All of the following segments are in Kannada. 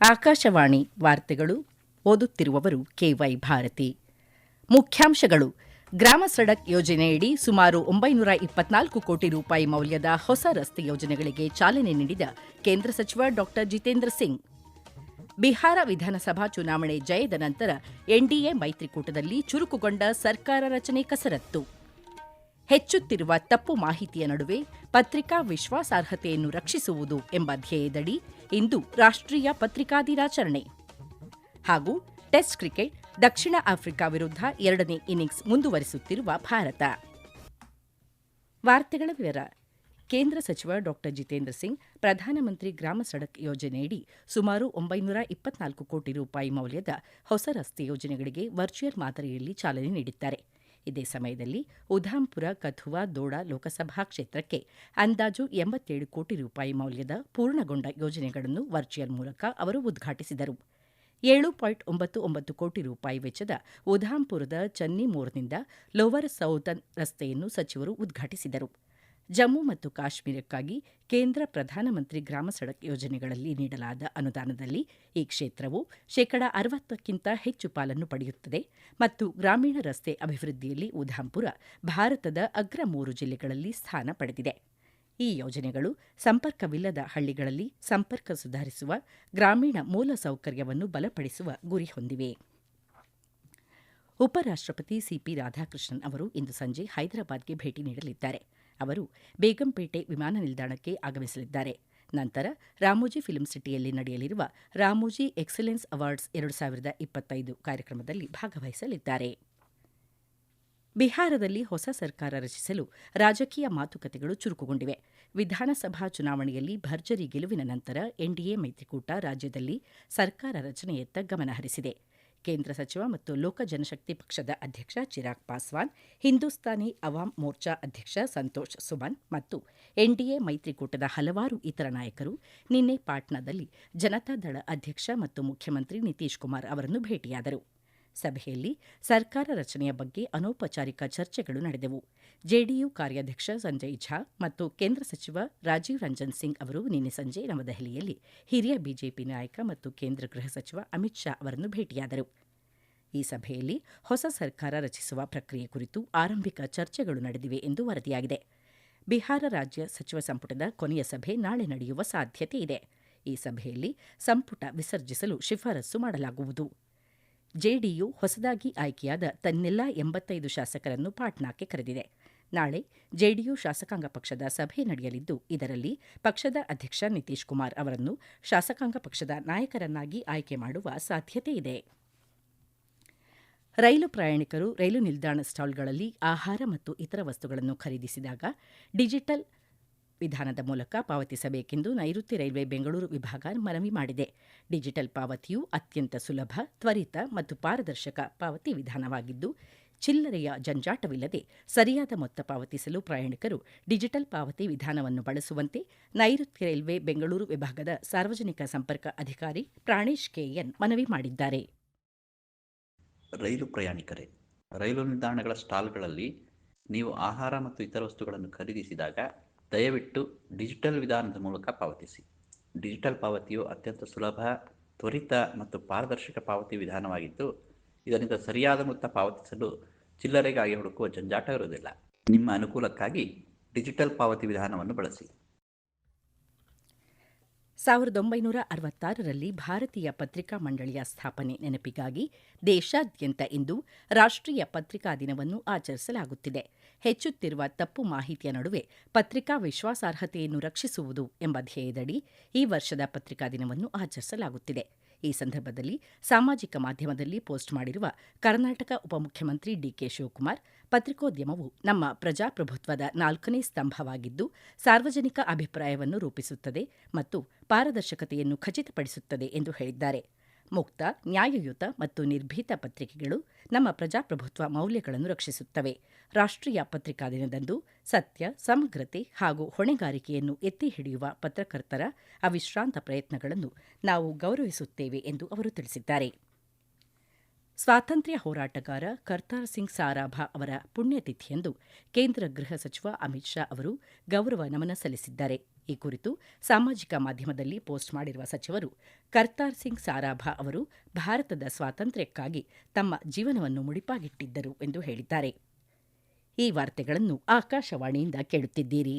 ಆಕಾಶವಾಣಿ ವಾರ್ತೆಗಳು ಓದುತ್ತಿರುವವರು ಕೆವೈ ಭಾರತಿ. ಮುಖ್ಯಾಂಶಗಳು. ಗ್ರಾಮ ಸಡಕ್ ಯೋಜನೆಯಡಿ ಸುಮಾರು ಒಂಬೈನೂರ ಇಪ್ಪತ್ನಾಲ್ಕು ಕೋಟಿ ರೂಪಾಯಿ ಮೌಲ್ಯದ ಹೊಸ ರಸ್ತೆ ಯೋಜನೆಗಳಿಗೆ ಚಾಲನೆ ನೀಡಿದ ಕೇಂದ್ರ ಸಚಿವ ಡಾ. ಜಿತೇಂದ್ರ ಸಿಂಗ್. ಬಿಹಾರ ವಿಧಾನಸಭಾ ಚುನಾವಣೆ ಜಯದ ನಂತರ ಎನ್ಡಿಎ ಮೈತ್ರಿಕೂಟದಲ್ಲಿ ಚುರುಕುಗೊಂಡ ಸರ್ಕಾರ ರಚನೆ ಕಸರತ್ತು. ಹೆಚ್ಚುತ್ತಿರುವ ತಪ್ಪು ಮಾಹಿತಿಯ ನಡುವೆ ಪತ್ರಿಕಾ ವಿಶ್ವಾಸಾರ್ಹತೆಯನ್ನು ರಕ್ಷಿಸುವುದು ಎಂಬ ಧ್ಯೇಯದಡಿ ಇಂದು ರಾಷ್ಟ್ರೀಯ ಪತ್ರಿಕಾ ದಿನಾಚರಣೆ ಹಾಗೂ ಟೆಸ್ಟ್ ಕ್ರಿಕೆಟ್ ದಕ್ಷಿಣ ಆಫ್ರಿಕಾ ವಿರುದ್ಧ ಎರಡನೇ ಇನ್ನಿಂಗ್ಸ್ ಮುಂದುವರಿಸುತ್ತಿರುವ ಭಾರತ. ವಾರ್ತೆಗಳ ವಿವರ. ಕೇಂದ್ರ ಸಚಿವ ಡಾ. ಜಿತೇಂದ್ರ ಸಿಂಗ್ ಪ್ರಧಾನಮಂತ್ರಿ ಗ್ರಾಮ ಸಡಕ್ ಯೋಜನೆಯಡಿ ಸುಮಾರು ಒಂಬೈನೂರ ಇಪ್ಪತ್ನಾಲ್ಕು ಕೋಟಿ ರೂಪಾಯಿ ಮೌಲ್ಯದ ಹೊಸ ರಸ್ತೆ ಯೋಜನೆಗಳಿಗೆ ವರ್ಚುವಲ್ ಮಾದರಿಯಲ್ಲಿ ಚಾಲನೆ ನೀಡಿದ್ದಾರೆ. ಇದೇ ಸಮಯದಲ್ಲಿ ಉಧಾಂಪುರ, ಕಥುವಾ, ದೋಡಾ ಲೋಕಸಭಾ ಕ್ಷೇತ್ರಕ್ಕೆ ಅಂದಾಜು ಎಂಬತ್ತೇಳು ಕೋಟಿ ರೂಪಾಯಿ ಮೌಲ್ಯದ ಪೂರ್ಣಗೊಂಡ ಯೋಜನೆಗಳನ್ನು ವರ್ಚುವಲ್ ಮೂಲಕ ಅವರು ಉದ್ಘಾಟಿಸಿದರು. ಏಳು ಪಾಯಿಂಟ್ ಒಂಬತ್ತು ಒಂಬತ್ತು ಕೋಟಿ ರೂಪಾಯಿ ವೆಚ್ಚದ ಉಧಾಂಪುರದ ಚನ್ನಿಮೋರ್ನಿಂದ ಲೋವರ್ ಸೌತನ್ ರಸ್ತೆಯನ್ನು ಸಚಿವರು ಉದ್ಘಾಟಿಸಿದರು. ಜಮ್ಮು ಮತ್ತು ಕಾಶ್ಮೀರಕ್ಕಾಗಿ ಕೇಂದ್ರ ಪ್ರಧಾನಮಂತ್ರಿ ಗ್ರಾಮ ಸಡಕ್ ಯೋಜನೆಗಳಲ್ಲಿ ನೀಡಲಾದ ಅನುದಾನದಲ್ಲಿ ಈ ಕ್ಷೇತ್ರವು ಶೇಕಡ ಅರವತ್ತಕ್ಕಿಂತ ಹೆಚ್ಚು ಪಾಲನ್ನು ಪಡೆಯುತ್ತದೆ ಮತ್ತು ಗ್ರಾಮೀಣ ರಸ್ತೆ ಅಭಿವೃದ್ಧಿಯಲ್ಲಿ ಉಧಾಂಪುರ ಭಾರತದ ಅಗ್ರ ಮೂರು ಜಿಲ್ಲೆಗಳಲ್ಲಿ ಸ್ಥಾನ ಪಡೆದಿದೆ. ಈ ಯೋಜನೆಗಳು ಸಂಪರ್ಕವಿಲ್ಲದ ಹಳ್ಳಿಗಳಲ್ಲಿ ಸಂಪರ್ಕ ಸುಧಾರಿಸುವ, ಗ್ರಾಮೀಣ ಮೂಲಸೌಕರ್ಯವನ್ನು ಬಲಪಡಿಸುವ ಗುರಿ ಹೊಂದಿವೆ. ಉಪರಾಷ್ಟಪತಿ ಸಿಪಿ ರಾಧಾಕೃಷ್ಣನ್ ಅವರು ಇಂದು ಸಂಜೆ ಹೈದರಾಬಾದ್ಗೆ ಭೇಟಿ ನೀಡಲಿದ್ದಾರೆ. ಅವರು ಬೇಗಂಪೇಟೆ ವಿಮಾನ ನಿಲ್ದಾಣಕ್ಕೆ ಆಗಮಿಸಲಿದ್ದಾರೆ. ನಂತರ ರಾಮೋಜಿ ಫಿಲ್ಮ್ ಸಿಟಿಯಲ್ಲಿ ನಡೆಯಲಿರುವ ರಾಮೋಜಿ ಎಕ್ಸಲೆನ್ಸ್ ಅವಾರ್ಡ್ಸ್ ಎರಡು ಸಾವಿರದ ಇಪ್ಪತ್ತೈದು ಕಾರ್ಯಕ್ರಮದಲ್ಲಿ ಭಾಗವಹಿಸಲಿದ್ದಾರೆ. ಬಿಹಾರದಲ್ಲಿ ಹೊಸ ಸರ್ಕಾರ ರಚಿಸಲು ರಾಜಕೀಯ ಮಾತುಕತೆಗಳು ಚುರುಕುಗೊಂಡಿವೆ. ವಿಧಾನಸಭಾ ಚುನಾವಣೆಯಲ್ಲಿ ಭರ್ಜರಿ ಗೆಲುವಿನ ನಂತರ ಎನ್ಡಿಎ ಮೈತ್ರಿಕೂಟ ರಾಜ್ಯದಲ್ಲಿ ಸರ್ಕಾರ ರಚನೆಯತ್ತ ಗಮನ ಹರಿಸಿದೆ ಕೇಂದ್ರ ಸಚಿವ ಮತ್ತು ಲೋಕ ಜನಶಕ್ತಿ ಪಕ್ಷದ ಅಧ್ಯಕ್ಷ ಚಿರಾಗ್ ಪಾಸ್ವಾನ್, ಹಿಂದೂಸ್ತಾನಿ ಅವಾಮ್ ಮೋರ್ಚಾ ಅಧ್ಯಕ್ಷ ಸಂತೋಷ್ ಸುಮನ್ ಮತ್ತು ಎನ್ಡಿಎ ಮೈತ್ರಿಕೂಟದ ಹಲವಾರು ಇತರ ನಾಯಕರು ನಿನ್ನೆ ಪಾಟ್ನಾದಲ್ಲಿ ಜನತಾದಳ ಅಧ್ಯಕ್ಷ ಮತ್ತು ಮುಖ್ಯಮಂತ್ರಿ ನಿತೀಶ್ ಕುಮಾರ್ ಅವರನ್ನು ಭೇಟಿಯಾದರು. ಸಭೆಯಲ್ಲಿ ಸರ್ಕಾರ ರಚನೆಯ ಬಗ್ಗೆ ಅನೌಪಚಾರಿಕ ಚರ್ಚೆಗಳು ನಡೆದವು. ಜೆಡಿಯು ಕಾರ್ಯಾಧ್ಯಕ್ಷ ಸಂಜಯ್ ಝಾ ಮತ್ತು ಕೇಂದ್ರ ಸಚಿವ ರಾಜೀವ್ ರಂಜನ್ ಸಿಂಗ್ ಅವರು ನಿನ್ನೆ ಸಂಜೆ ನವದೆಹಲಿಯಲ್ಲಿ ಹಿರಿಯ ಬಿಜೆಪಿ ನಾಯಕ ಮತ್ತು ಕೇಂದ್ರ ಗೃಹ ಸಚಿವ ಅಮಿತ್ ಶಾ ಅವರನ್ನು ಭೇಟಿಯಾದರು. ಈ ಸಭೆಯಲ್ಲಿ ಹೊಸ ಸರ್ಕಾರ ರಚಿಸುವ ಪ್ರಕ್ರಿಯೆ ಕುರಿತು ಆರಂಭಿಕ ಚರ್ಚೆಗಳು ನಡೆದಿವೆ ಎಂದು ವರದಿಯಾಗಿದೆ. ಬಿಹಾರ ರಾಜ್ಯ ಸಚಿವ ಸಂಪುಟದ ಕೊನೆಯ ಸಭೆ ನಾಳೆ ನಡೆಯುವ ಸಾಧ್ಯತೆ ಇದೆ. ಈ ಸಭೆಯಲ್ಲಿ ಸಂಪುಟ ವಿಸರ್ಜಿಸಲು ಶಿಫಾರಸು ಮಾಡಲಾಗುವುದು. ಜೆಡಿಯು ಹೊಸದಾಗಿ ಆಯ್ಕೆಯಾದ ತನ್ನೆಲ್ಲ ಎಂಬತ್ತೈದು ಶಾಸಕರನ್ನು ಪಾಟ್ನಾಕ್ಕೆ ಕರೆದಿದೆ. ನಾಳೆ ಜೆಡಿಯು ಶಾಸಕಾಂಗ ಪಕ್ಷದ ಸಭೆ ನಡೆಯಲಿದ್ದು, ಇದರಲ್ಲಿ ಪಕ್ಷದ ಅಧ್ಯಕ್ಷ ನಿತೀಶ್ ಕುಮಾರ್ ಅವರನ್ನು ಶಾಸಕಾಂಗ ಪಕ್ಷದ ನಾಯಕರನ್ನಾಗಿ ಆಯ್ಕೆ ಮಾಡುವ ಸಾಧ್ಯತೆ ಇದೆ. ರೈಲು ಪ್ರಯಾಣಿಕರು ರೈಲು ನಿಲ್ದಾಣ ಸ್ಟಾಲ್ಗಳಲ್ಲಿ ಆಹಾರ ಮತ್ತು ಇತರ ವಸ್ತುಗಳನ್ನು ಖರೀದಿಸಿದಾಗ ಡಿಜಿಟಲ್ ವಿಧಾನದ ಮೂಲಕ ಪಾವತಿಸಬೇಕೆಂದು ನೈಋತ್ಯ ರೈಲ್ವೆ ಬೆಂಗಳೂರು ವಿಭಾಗ ಮನವಿ ಮಾಡಿದೆ. ಡಿಜಿಟಲ್ ಪಾವತಿಯು ಅತ್ಯಂತ ಸುಲಭ, ತ್ವರಿತ ಮತ್ತು ಪಾರದರ್ಶಕ ಪಾವತಿ ವಿಧಾನವಾಗಿದ್ದು, ಚಿಲ್ಲರೆಯ ಜಂಜಾಟವಿಲ್ಲದೆ ಸರಿಯಾದ ಮೊತ್ತ ಪಾವತಿಸಲು ಪ್ರಯಾಣಿಕರು ಡಿಜಿಟಲ್ ಪಾವತಿ ವಿಧಾನವನ್ನು ಬಳಸುವಂತೆ ನೈಋತ್ಯ ರೈಲ್ವೆ ಬೆಂಗಳೂರು ವಿಭಾಗದ ಸಾರ್ವಜನಿಕ ಸಂಪರ್ಕ ಅಧಿಕಾರಿ ಪ್ರಾಣೇಶ್ ಕೆಎನ್ ಮನವಿ ಮಾಡಿದ್ದಾರೆ. ರೈಲು ಪ್ರಯಾಣಿಕರೇ, ರೈಲು ನಿಲ್ದಾಣಗಳ ಸ್ಟಾಲ್ಗಳಲ್ಲಿ ನೀವು ಆಹಾರ ಮತ್ತು ಇತರ ವಸ್ತುಗಳನ್ನು ಖರೀದಿಸಿದಾಗ ದಯವಿಟ್ಟು ಡಿಜಿಟಲ್ ವಿಧಾನದ ಮೂಲಕ ಪಾವತಿಸಿ. ಡಿಜಿಟಲ್ ಪಾವತಿಯು ಅತ್ಯಂತ ಸುಲಭ, ತ್ವರಿತ ಮತ್ತು ಪಾರದರ್ಶಕ ಪಾವತಿ ವಿಧಾನವಾಗಿದ್ದು, ಇದರಿಂದ ಸರಿಯಾದ ಮೊತ್ತ ಪಾವತಿಸಲು ಚಿಲ್ಲರೆಗಾಗಿ ಹುಡುಕುವ ಜಂಜಾಟ ಇರುವುದಿಲ್ಲ. ನಿಮ್ಮ ಅನುಕೂಲಕ್ಕಾಗಿ ಡಿಜಿಟಲ್ ಪಾವತಿ ವಿಧಾನವನ್ನು ಬಳಸಿ. ಸಾವಿರದ ಒಂಬೈನೂರ ಅರವತ್ತಾರರಲ್ಲಿ ಭಾರತೀಯ ಪತ್ರಿಕಾ ಮಂಡಳಿಯ ಸ್ಥಾಪನೆ ನೆನಪಿಗಾಗಿ ದೇಶಾದ್ಯಂತ ಇಂದು ರಾಷ್ಟ್ರೀಯ ಪತ್ರಿಕಾ ದಿನವನ್ನು ಆಚರಿಸಲಾಗುತ್ತಿದೆ. ಹೆಚ್ಚುತ್ತಿರುವ ತಪ್ಪು ಮಾಹಿತಿಯ ನಡುವೆ ಪತ್ರಿಕಾ ವಿಶ್ವಾಸಾರ್ಹತೆಯನ್ನು ರಕ್ಷಿಸುವುದು ಎಂಬ ಧ್ಯೇಯದಡಿ ಈ ವರ್ಷದ ಪತ್ರಿಕಾ ದಿನವನ್ನು ಆಚರಿಸಲಾಗುತ್ತಿದೆ. ಈ ಸಂದರ್ಭದಲ್ಲಿ ಸಾಮಾಜಿಕ ಮಾಧ್ಯಮದಲ್ಲಿ ಪೋಸ್ಟ್ ಮಾಡಿರುವ ಕರ್ನಾಟಕ ಉಪಮುಖ್ಯಮಂತ್ರಿ ಡಿಕೆ ಶಿವಕುಮಾರ್, ಪತ್ರಿಕೋದ್ಯಮವು ನಮ್ಮ ಪ್ರಜಾಪ್ರಭುತ್ವದ ನಾಲ್ಕನೇ ಸ್ತಂಭವಾಗಿದ್ದು, ಸಾರ್ವಜನಿಕ ಅಭಿಪ್ರಾಯವನ್ನು ರೂಪಿಸುತ್ತದೆ ಮತ್ತು ಪಾರದರ್ಶಕತೆಯನ್ನು ಖಚಿತಪಡಿಸುತ್ತದೆ ಎಂದು ಹೇಳಿದ್ದಾರೆ. ಮುಕ್ತ, ನ್ಯಾಯಯುತ ಮತ್ತು ನಿರ್ಭೀತ ಪತ್ರಿಕೆಗಳು ನಮ್ಮ ಪ್ರಜಾಪ್ರಭುತ್ವ ಮೌಲ್ಯಗಳನ್ನು ರಕ್ಷಿಸುತ್ತವೆ. ರಾಷ್ಟ್ರೀಯ ಪತ್ರಿಕಾ ದಿನದಂದು ಸತ್ಯ, ಸಮಗ್ರತೆ ಹಾಗೂ ಹೊಣೆಗಾರಿಕೆಯನ್ನು ಎತ್ತಿ ಹಿಡಿಯುವ ಪತ್ರಕರ್ತರ ಅವಿಶ್ರಾಂತ ಪ್ರಯತ್ನಗಳನ್ನು ನಾವು ಗೌರವಿಸುತ್ತೇವೆ ಎಂದು ಅವರು ತಿಳಿಸಿದ್ದಾರೆ. ಸ್ವಾತಂತ್ರ್ಯ ಹೋರಾಟಗಾರ ಕರ್ತಾರ್ ಸಿಂಗ್ ಸಾರಾಭಾ ಅವರ ಪುಣ್ಯತಿಥಿಯಂದು ಕೇಂದ್ರ ಗೃಹ ಸಚಿವ ಅಮಿತ್ ಶಾ ಅವರು ಗೌರವ ನಮನ ಸಲ್ಲಿಸಿದ್ದಾರೆ. ಈ ಕುರಿತು ಸಾಮಾಜಿಕ ಮಾಧ್ಯಮದಲ್ಲಿ ಪೋಸ್ಟ್ ಮಾಡಿರುವ ಸಚಿವರು, ಕರ್ತಾರ್ ಸಿಂಗ್ ಸಾರಾಭಾ ಅವರು ಭಾರತದ ಸ್ವಾತಂತ್ರ್ಯಕ್ಕಾಗಿ ತಮ್ಮ ಜೀವನವನ್ನು ಮುಡಿಪಾಗಿಟ್ಟಿದ್ದರು ಎಂದು ಹೇಳಿದ್ದಾರೆ. ಈ ವಾರ್ತೆಗಳನ್ನು ಆಕಾಶವಾಣಿಯಿಂದ ಕೇಳುತ್ತಿದ್ದೀರಿ.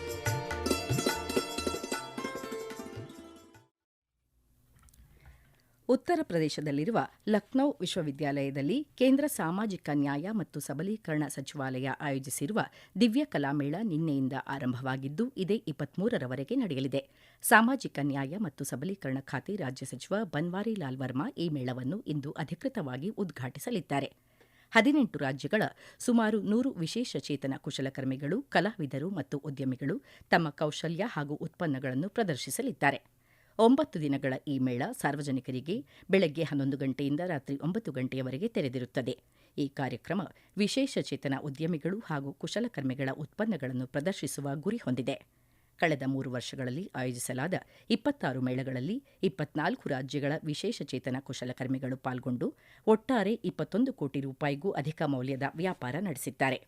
ಉತ್ತರ ಪ್ರದೇಶದಲ್ಲಿರುವ ಲಕ್ನೌ ವಿಶ್ವವಿದ್ಯಾಲಯದಲ್ಲಿ ಕೇಂದ್ರ ಸಾಮಾಜಿಕ ನ್ಯಾಯ ಮತ್ತು ಸಬಲೀಕರಣ ಸಚಿವಾಲಯ ಆಯೋಜಿಸಿರುವ ದಿವ್ಯ ಕಲಾಮೇಳ ನಿನ್ನೆಯಿಂದ ಆರಂಭವಾಗಿದ್ದು, ಇದೇ ಇಪ್ಪತ್ಮೂರರವರೆಗೆ ನಡೆಯಲಿದೆ. ಸಾಮಾಜಿಕ ನ್ಯಾಯ ಮತ್ತು ಸಬಲೀಕರಣ ಖಾತೆ ರಾಜ್ಯ ಸಚಿವ ಬನ್ವಾರಿಲಾಲ್ ವರ್ಮಾ ಈ ಮೇಳವನ್ನು ಇಂದು ಅಧಿಕೃತವಾಗಿ ಉದ್ಘಾಟಿಸಲಿದ್ದಾರೆ. ಹದಿನೆಂಟು ರಾಜ್ಯಗಳ ಸುಮಾರು ನೂರು ವಿಶೇಷ ಚೇತನ ಕುಶಲಕರ್ಮಿಗಳು, ಕಲಾವಿದರು ಮತ್ತು ಉದ್ಯಮಿಗಳು ತಮ್ಮ ಕೌಶಲ್ಯ ಹಾಗೂ ಉತ್ಪನ್ನಗಳನ್ನು ಪ್ರದರ್ಶಿಸಲಿದ್ದಾರೆ. ಒಂಬತ್ತು ದಿನಗಳ ಈ ಮೇಳ ಸಾರ್ವಜನಿಕರಿಗೆ ಬೆಳಗ್ಗೆ ಹನ್ನೊಂದು ಗಂಟೆಯಿಂದ ರಾತ್ರಿ ಒಂಬತ್ತು ಗಂಟೆಯವರೆಗೆ ತೆರೆದಿರುತ್ತದೆ. ಈ ಕಾರ್ಯಕ್ರಮ ವಿಶೇಷ ಚೇತನ ಉದ್ಯಮಿಗಳು ಹಾಗೂ ಕುಶಲಕರ್ಮಿಗಳ ಉತ್ಪನ್ನಗಳನ್ನು ಪ್ರದರ್ಶಿಸುವ ಗುರಿ ಹೊಂದಿದೆ. ಕಳೆದ ಮೂರು ವರ್ಷಗಳಲ್ಲಿ ಆಯೋಜಿಸಲಾದ ಇಪ್ಪತ್ತಾರು ಮೇಳಗಳಲ್ಲಿ ಇಪ್ಪತ್ನಾಲ್ಕು ರಾಜ್ಯಗಳ ವಿಶೇಷ ಚೇತನ ಕುಶಲಕರ್ಮಿಗಳು ಪಾಲ್ಗೊಂಡು ಒಟ್ಟಾರೆ ಇಪ್ಪತ್ತೊಂದು ಕೋಟಿ ರೂಪಾಯಿಗೂ ಅಧಿಕ ಮೌಲ್ಯದ ವ್ಯಾಪಾರ ನಡೆಸಿದ್ದಾರೆ.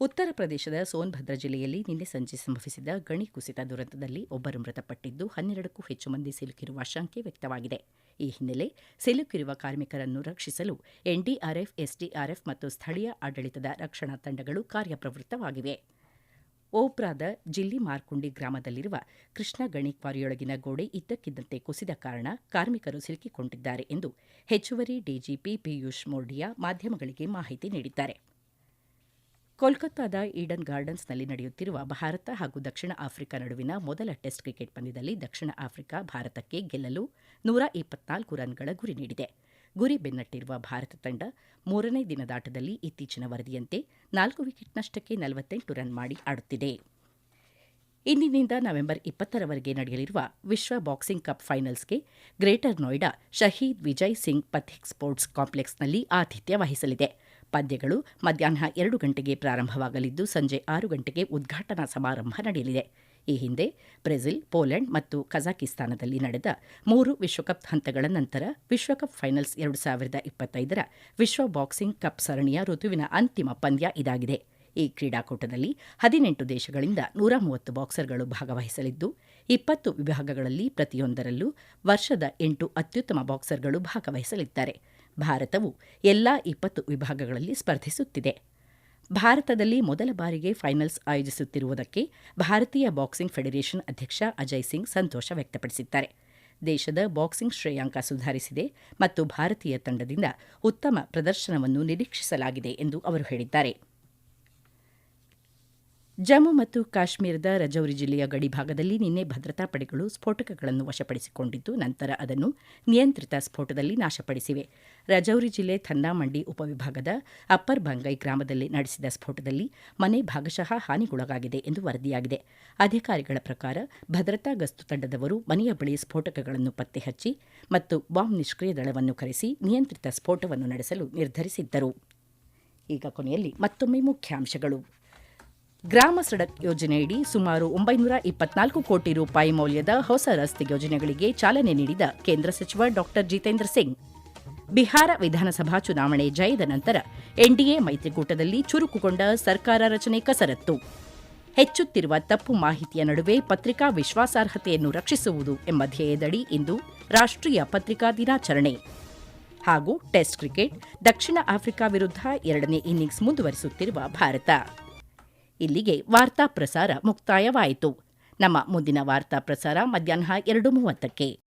ಉತ್ತರ ಪ್ರದೇಶದ ಸೋನ್ಭದ್ರ ಜಿಲ್ಲೆಯಲ್ಲಿ ನಿನ್ನೆ ಸಂಜೆ ಸಂಭವಿಸಿದ ಗಣಿ ಕುಸಿತ ದುರಂತದಲ್ಲಿ ಒಬ್ಬರು ಮೃತಪಟ್ಟಿದ್ದು ಹನ್ನೆರಡಕ್ಕೂ ಹೆಚ್ಚು ಮಂದಿ ಸಿಲುಕಿರುವ ಶಂಕೆ ವ್ಯಕ್ತವಾಗಿದೆ. ಈ ಹಿನ್ನೆಲೆ ಸಿಲುಕಿರುವ ಕಾರ್ಮಿಕರನ್ನು ರಕ್ಷಿಸಲು ಎನ್ಡಿಆರ್ಎಫ್, ಎಸ್ಡಿಆರ್ಎಫ್ ಮತ್ತು ಸ್ಥಳೀಯ ಆಡಳಿತದ ರಕ್ಷಣಾ ತಂಡಗಳು ಕಾರ್ಯಪ್ರವೃತ್ತವಾಗಿವೆ. ಓಪ್ರಾದ ಜಿಲ್ಲಿ ಮಾರ್ಕುಂಡಿ ಗ್ರಾಮದಲ್ಲಿರುವ ಕೃಷ್ಣ ಗಣಿ ಕ್ವಾರಿಯೊಳಗಿನ ಗೋಡೆ ಇದ್ದಕ್ಕಿದ್ದಂತೆ ಕುಸಿದ ಕಾರಣ ಕಾರ್ಮಿಕರು ಸಿಲುಕಿಕೊಂಡಿದ್ದಾರೆ ಎಂದು ಹೆಚ್ಚುವರಿ ಡಿಜಿಪಿ ಪಿಯೂಷ್ ಮೋರ್ಡಿಯಾ ಮಾಧ್ಯಮಗಳಿಗೆ ಮಾಹಿತಿ ನೀಡಿದ್ದಾರೆ. ಕೋಲ್ಕತ್ತಾದ ಈಡನ್ ಗಾರ್ಡನ್ಸ್ನಲ್ಲಿ ನಡೆಯುತ್ತಿರುವ ಭಾರತ ಹಾಗೂ ದಕ್ಷಿಣ ಆಫ್ರಿಕಾ ನಡುವಿನ ಮೊದಲ ಟೆಸ್ಟ್ ಕ್ರಿಕೆಟ್ ಪಂದ್ಯದಲ್ಲಿ ದಕ್ಷಿಣ ಆಫ್ರಿಕಾ ಭಾರತಕ್ಕೆ ಗೆಲ್ಲಲು ನೂರ ಇಪ್ಪತ್ನಾಲ್ಕು ರನ್ಗಳ ಗುರಿ ನೀಡಿದೆ. ಗುರಿ ಬೆನ್ನಟ್ಟಿರುವ ಭಾರತ ತಂಡ ಮೂರನೇ ದಿನದಾಟದಲ್ಲಿ ಇತ್ತೀಚಿನ ವರದಿಯಂತೆ ನಾಲ್ಕು ವಿಕೆಟ್ ನಷ್ಟಕ್ಕೆ ನಲವತ್ತೆಂಟು ರನ್ ಮಾಡಿ ಆಡುತ್ತಿದೆ. ಇಂದಿನಿಂದ ನವೆಂಬರ್ ಇಪ್ಪತ್ತರವರೆಗೆ ನಡೆಯಲಿರುವ ವಿಶ್ವ ಬಾಕ್ಸಿಂಗ್ ಕಪ್ ಫೈನಲ್ಸ್ಗೆ ಗ್ರೇಟರ್ ನೋಯ್ಡಾ, ಶಹೀದ್ ವಿಜಯ್ ಸಿಂಗ್ ಪಥಿಕ್ ಸ್ಪೋರ್ಟ್ಸ್ ಕಾಂಪ್ಲೆಕ್ಸ್ನಲ್ಲಿ ಆತಿಥ್ಯ ವಹಿಸಲಿದೆ. ಪಂದ್ಯಗಳು ಮಧ್ಯಾಹ್ನ ಎರಡು ಗಂಟೆಗೆ ಪ್ರಾರಂಭವಾಗಲಿದ್ದು ಸಂಜೆ ಆರು ಗಂಟೆಗೆ ಉದ್ಘಾಟನಾ ಸಮಾರಂಭ ನಡೆಯಲಿದೆ. ಈ ಹಿಂದೆ ಬ್ರೆಜಿಲ್, ಪೋಲೆಂಡ್ ಮತ್ತು ಕಜಾಕಿಸ್ತಾನದಲ್ಲಿ ನಡೆದ ಮೂರು ವಿಶ್ವಕಪ್ ಹಂತಗಳ ನಂತರ ವಿಶ್ವಕಪ್ ಫೈನಲ್ಸ್ ಎರಡು ಸಾವಿರದ ಇಪ್ಪತ್ತೈದರ ವಿಶ್ವ ಬಾಕ್ಸಿಂಗ್ ಕಪ್ ಸರಣಿಯ ಋತುವಿನ ಅಂತಿಮ ಪಂದ್ಯ ಇದಾಗಿದೆ. ಈ ಕ್ರೀಡಾಕೂಟದಲ್ಲಿ ಹದಿನೆಂಟು ದೇಶಗಳಿಂದ ನೂರ ಮೂವತ್ತು ಬಾಕ್ಸರ್ಗಳು ಭಾಗವಹಿಸಲಿದ್ದು, ಇಪ್ಪತ್ತು ವಿಭಾಗಗಳಲ್ಲಿ ಪ್ರತಿಯೊಂದರಲ್ಲೂ ವರ್ಷದ ಎಂಟು ಅತ್ಯುತ್ತಮ ಬಾಕ್ಸರ್ಗಳು ಭಾಗವಹಿಸಲಿದ್ದಾರೆ. ಭಾರತವು ಎಲ್ಲಾ ಇಪ್ಪತ್ತು ವಿಭಾಗಗಳಲ್ಲಿ ಸ್ಪರ್ಧಿಸುತ್ತಿದೆ. ಭಾರತದಲ್ಲಿ ಮೊದಲ ಬಾರಿಗೆ ಫೈನಲ್ಸ್ ಆಯೋಜಿಸುತ್ತಿರುವುದಕ್ಕೆ ಭಾರತೀಯ ಬಾಕ್ಸಿಂಗ್ ಫೆಡರೇಷನ್ ಅಧ್ಯಕ್ಷ ಅಜಯ್ ಸಿಂಗ್ ಸಂತೋಷ ವ್ಯಕ್ತಪಡಿಸಿದ್ದಾರೆ. ದೇಶದ ಬಾಕ್ಸಿಂಗ್ ಶ್ರೇಯಾಂಕ ಸುಧಾರಿಸಿದೆ ಮತ್ತು ಭಾರತೀಯ ತಂಡದಿಂದ ಉತ್ತಮ ಪ್ರದರ್ಶನವನ್ನು ನಿರೀಕ್ಷಿಸಲಾಗಿದೆ ಎಂದು ಅವರು ಹೇಳಿದ್ದಾರೆ. ಜಮ್ಮು ಮತ್ತು ಕಾಶ್ಮೀರದ ರಜೌರಿ ಜಿಲ್ಲೆಯ ಗಡಿಭಾಗದಲ್ಲಿ ನಿನ್ನೆ ಭದ್ರತಾ ಪಡೆಗಳು ಸ್ಫೋಟಕಗಳನ್ನು ವಶಪಡಿಸಿಕೊಂಡಿದ್ದು, ನಂತರ ಅದನ್ನು ನಿಯಂತ್ರಿತ ಸ್ಫೋಟದಲ್ಲಿ ನಾಶಪಡಿಸಿವೆ. ರಜೌರಿ ಜಿಲ್ಲೆ ಥನ್ನಾಮಂಡಿ ಉಪವಿಭಾಗದ ಅಪ್ಪರ್ ಬಂಗೈ ಗ್ರಾಮದಲ್ಲಿ ನಡೆಸಿದ ಸ್ಫೋಟದಲ್ಲಿ ಮನೆ ಭಾಗಶಃ ಹಾನಿಗೊಳಗಾಗಿದೆ ಎಂದು ವರದಿಯಾಗಿದೆ. ಅಧಿಕಾರಿಗಳ ಪ್ರಕಾರ ಭದ್ರತಾ ಗಸ್ತು ತಂಡದವರು ಮನೆಯ ಬಳಿ ಸ್ಫೋಟಕಗಳನ್ನು ಪತ್ತೆಹಚ್ಚಿ ಮತ್ತು ಬಾಂಬ್ ನಿಷ್ಕ್ರಿಯ ದಳವನ್ನು ಕರೆಸಿ ನಿಯಂತ್ರಿತ ಸ್ಫೋಟವನ್ನು ನಡೆಸಲು ನಿರ್ಧರಿಸಿದ್ದರು. ಈಗ ಕೊನೆಯಲ್ಲಿ ಮತ್ತೊಮ್ಮೆ ಮುಖ್ಯಾಂಶಗಳು. ಗ್ರಾಮ ಸಡಕ್ ಯೋಜನೆಯಡಿ ಸುಮಾರು ಒಂಬೈನೂರ ಇಪ್ಪತ್ನಾಲ್ಕು ಕೋಟಿ ರೂಪಾಯಿ ಮೌಲ್ಯದ ಹೊಸ ರಸ್ತೆ ಯೋಜನೆಗಳಿಗೆ ಚಾಲನೆ ನೀಡಿದ ಕೇಂದ್ರ ಸಚಿವ ಡಾ ಜಿತೇಂದ್ರ ಸಿಂಗ್. ಬಿಹಾರ ವಿಧಾನಸಭಾ ಚುನಾವಣೆ ಜಯದ ನಂತರ ಎನ್ಡಿಎ ಮೈತ್ರಿಕೂಟದಲ್ಲಿ ಚುರುಕುಗೊಂಡ ಸರ್ಕಾರ ರಚನೆ ಕಸರತ್ತು. ಹೆಚ್ಚುತ್ತಿರುವ ತಪ್ಪು ಮಾಹಿತಿಯ ನಡುವೆ ಪತ್ರಿಕಾ ವಿಶ್ವಾಸಾರ್ಹತೆಯನ್ನು ರಕ್ಷಿಸುವುದು ಎಂಬ ಧ್ಯೇಯದಡಿ ಇಂದು ರಾಷ್ಟ್ರೀಯ ಪತ್ರಿಕಾ ದಿನಾಚರಣೆ. ಹಾಗೂ ಟೆಸ್ಟ್ ಕ್ರಿಕೆಟ್, ದಕ್ಷಿಣ ಆಫ್ರಿಕಾ ವಿರುದ್ಧ ಎರಡನೇ ಇನ್ನಿಂಗ್ಸ್ ಮುಂದುವರಿಸುತ್ತಿರುವ ಭಾರತ. ಇಲ್ಲಿಗೆ ವಾರ್ತಾ ಪ್ರಸಾರ ಮುಕ್ತಾಯವಾಯಿತು. ನಮ್ಮ ಮುಂದಿನ ವಾರ್ತಾ ಪ್ರಸಾರ ಮಧ್ಯಾಹ್ನ ಎರಡು ಮೂವತ್ತಕ್ಕೆ.